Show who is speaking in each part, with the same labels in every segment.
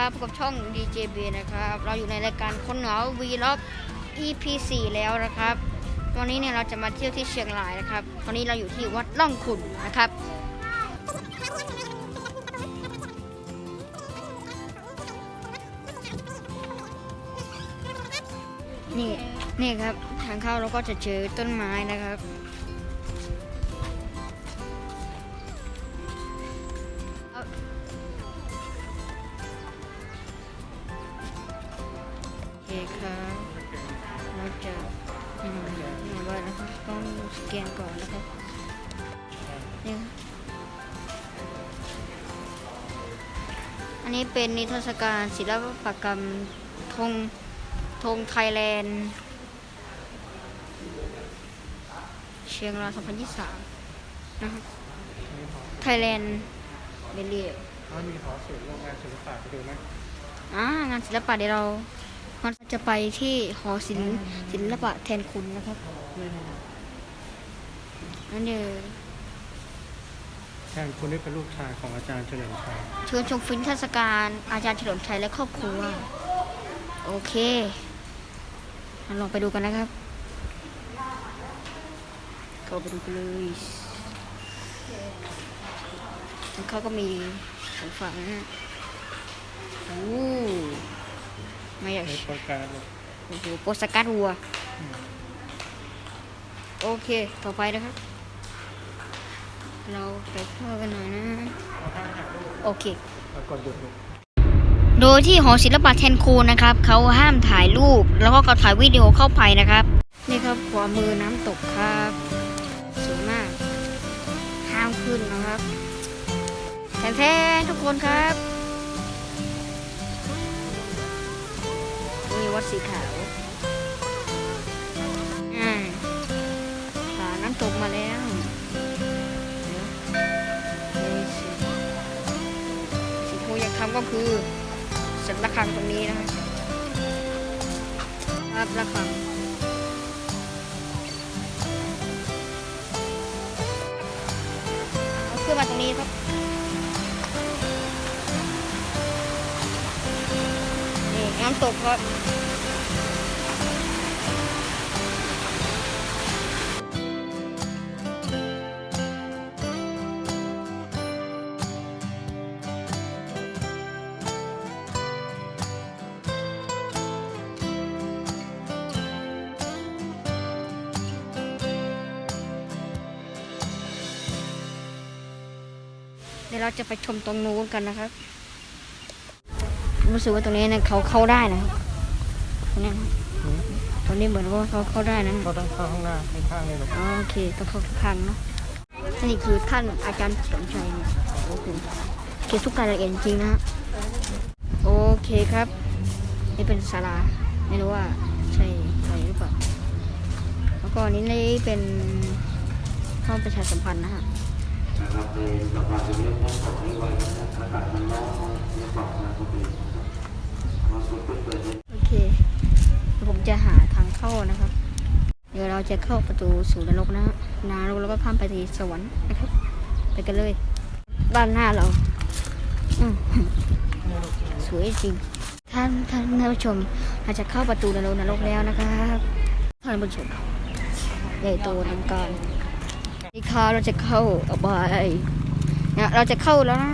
Speaker 1: ครับพบกับช่อง DJB นะครับ เราอยู่ในรายการคนเหงา Vlog EP 4แล้วนะครับ ตอนนี้เนี่ยเราจะมาเที่ยวที่เชียงรายนะครับ ตอนนี้เราอยู่ที่วัดล่องขุนนะครับ นี่นี่ครับ ทางเข้าเราก็จะเจอต้นไม้นะครับ สแกนก่อนนะครับนี่ครับอันนี้เป็นนิทรรศการศิลปกรรมธงธงไทยแลนด์ เชียงราย2023 นะครับ ไทยแลนด์เบลเลีย
Speaker 2: ถ้ามีหอศิลป์โรงงานศิลปะไปดูไหม
Speaker 1: อ่างานศิลปะเดี๋ยวเราเราจะไปที่หอศิลป์ศิลปะแทนคุณนะครับ นั่นเดี๋ยว
Speaker 2: แทนคุณนี่เป็นลูกชายของอาจารย์เฉลิมชัย
Speaker 1: เชิญชมฟินเทศกาลอาจารย์เฉลิมชัยและครอบครัว โอเคงั้นลองไปดูกันนะครับเข้าไปดูกันเลยแล้วเขาก็มีสองฝั่งนะฮะโอ้ไม่อยาก
Speaker 2: ในโครงการเลย
Speaker 1: โอ้โหโปสการ์ดวัว โอเค ต่อไปนะครับ เราไปเข้ากันหน่อยนะ โอเค
Speaker 2: กฏหยุดเลย
Speaker 1: โดยที่หอศิลปะแทนคูนะครับ เขาห้ามถ่ายรูป แล้วก็เขาถ่ายวิดีโอเข้าไปนะครับ นี่ครับขวามือน้ำตกครับสวยมาก ห้ามขึ้นนะครับแท้ๆทุกคนครับนี่วัดสีขาวอ่านน้ำตกมาแล้ว ก็คือเสร็จระฆังตรงนี้นะครับครับระฆังเอาขึ้นมาตรงนี้ครับนี่น้ำตกครับ เดี๋ยวเราจะไปชมตรงนู้นกันนะครับ รู้สึกว่าตรงนี้เนี่ยเขาเข้าได้นะครับตรงนี้นะตรงนี้เหมือนว่าเขาเข้าได้นะ
Speaker 2: เขาต้องเข้าข้างหน้าข้างๆเลยหรอก
Speaker 1: อ๋อโอเคต้องเข้าข้างๆเนาะนี่คือท่านอาจารย์สมชัยเนี่ยโอเคเก็บทุกรายละเอียดจริงๆนะฮะโอเคครับ นี่เป็นศาลาไม่รู้ว่าใช่ใช่หรือเปล่าแล้วก็อันนี้เลยเป็นห้องประชาสัมพันธ์นะฮะ
Speaker 3: นะครับในสภาจะเรียกว่าของนี้ไว้นะอากาศมันร้อนเรียกว่านะครับมาสุดเปิดเลย
Speaker 1: โอเค ผมจะหาทางเข้านะครับ เดี๋ยวเราจะเข้าประตูสู่นรกนะฮะนรกแล้วก็ข้ามไปที่สวรรค์นะครับ ไปกันเลย บ้านหน้าเราสวยจริงท่านท่านผู้ชมเราจะเข้าประตูนรกนรกแล้วนะครับท่านผู้ชมใหญ่โตนังการ นี่ค่ะเราจะเข้าออบายเนี่ยเราจะเข้าแล้วนะ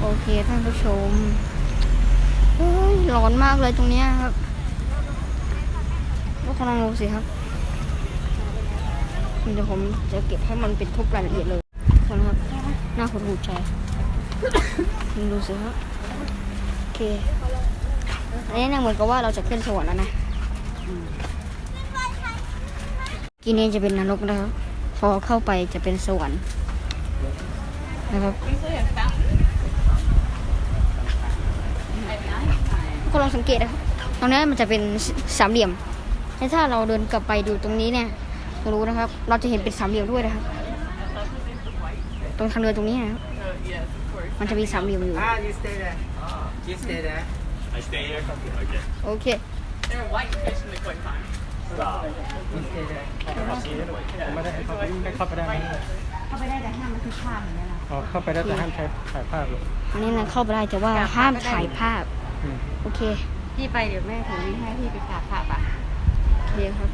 Speaker 1: โอเคท่านผู้ชมเฮ้ยร้อนมากเลยตรงเนี้ยครับพวกคุณลองดูสิครับเดี๋ยวผมจะเก็บให้มันเป็นทุกรายละเอียดเลยคนครับหน้าคนหูใจลองดูสิครับโอเคอันนี้เนี่ยเหมือนกับว่าเราจะขึ้นสวรรค์แล้วนะ กินนี้จะเป็นนรกนะครับ พอเข้าไปจะเป็นสวรรค์นะครับก็ลองสังเกตนะครับตรงนี้มันจะเป็นสามเหลี่ยมและถ้าเราเดินกลับไปดูตรงนี้เนี่ยจะรู้นะครับ เราจะเห็นเป็นสามเหลี่ยมด้วยนะครับ ตรงทางเดินตรงนี้นะครับมันจะมีสามเหลี่ยมอยู่
Speaker 4: Ah, you stay there. You stay there.
Speaker 5: I stay here? Okay.
Speaker 1: โอเค
Speaker 5: They're white fish in the quick time. Stop.
Speaker 4: You stay there.
Speaker 2: ผมไม่ได้ให้เขาไปไม่เข้าไปได้ไหม
Speaker 1: เข้าไปได้แต่ห้ามมันคือข้ามอย่างนี้นะ
Speaker 2: อ๋อเข้าไปแล้วแต่ห้ามใช้ถ่ายภาพหรอก
Speaker 1: อันนี้นะเข้าไปได้แต่ว่าห้ามถ่ายภาพ
Speaker 2: อืม
Speaker 1: โอเค
Speaker 6: พี่ไปเดี๋ยวแม่ถือวิ่งให้พี่ไปกราบพระปะ
Speaker 1: โอเคครับ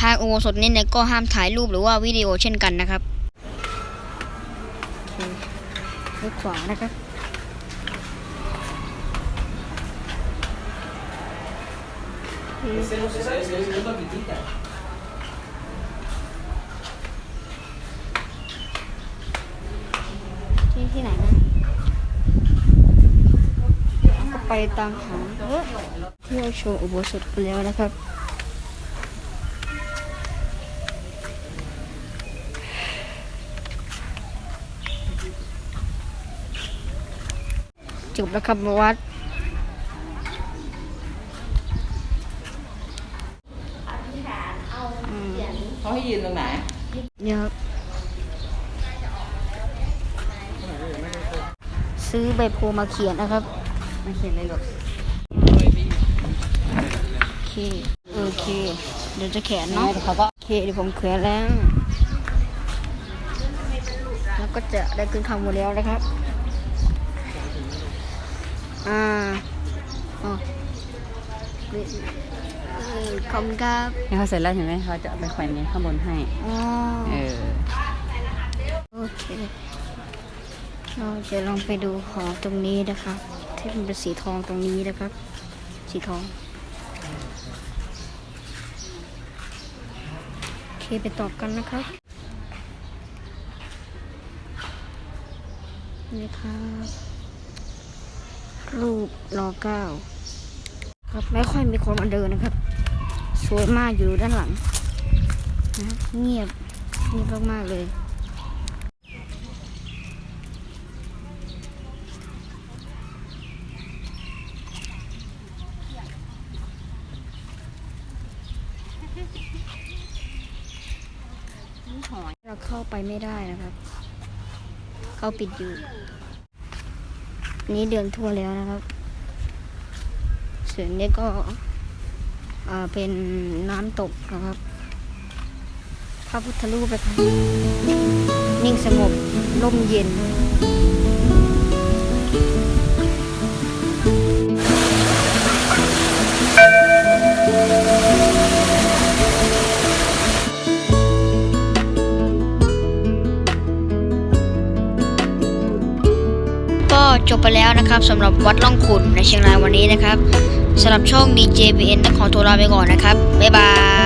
Speaker 1: ทางอุโบสถนี่เนี่ยก็ห้ามถ่ายรูปหรือว่าวิดีโอเช่นกันนะครับโอเคเลี้ยวขวานะครับ ที่ที่ไหนนะก็ไปตามหาเที่ยวโชว์อุโบสถกันแล้วนะครับจบแล้วครับวัด
Speaker 6: เขาให้ ยืนตรงไหน
Speaker 1: เนี่ยครับซื้อใบโพมาเขียนนะครับ
Speaker 6: มาเขียนเลยลูก
Speaker 1: โอเคโอเค เดี๋ยวจะแขนเนาะ
Speaker 6: เขาก็
Speaker 1: โอเคเดี๋ยวผมเขียนแล้ว แล้วก็จะได้ขึ้นคำหมดแล้วนะครับ อ่าอ๋อเออ ขอบคุณครับ
Speaker 6: ให้เขาเสร็จแล้วเห็นไหมเขาจะเอาไปแขวนในข้างบนให้
Speaker 1: อ๋อ
Speaker 6: เออ
Speaker 1: โอเคเราจะลองไปดูของตรงนี้นะครับที่มันเป็นสีทองตรงนี้นะครับ สีทองโอเคไปตอบกันนะครับนี่ครับรูปรอเก้า ครับไม่ค่อยมีคนมาเดินนะครับ สวยมากอยู่ด้านหลังนะเงียบเงียบมากๆเลยเราเข้าไปไม่ได้นะครับ เขาปิดอยู่นนี้เดินทั่วแล้วนะครับ ส่วนนี้ก็เป็นน้ำตกนะครับ พระพุทธรูปนะครับนิ่งสงบร่มเย็นก็จบไปแล้วนะครับสำหรับวัดล่องขุนในเชียงรายวันนี้นะครับ สำหรับช่อง DJBN ต้องขอตัวลาไปก่อนนะครับ บ๊ายบาย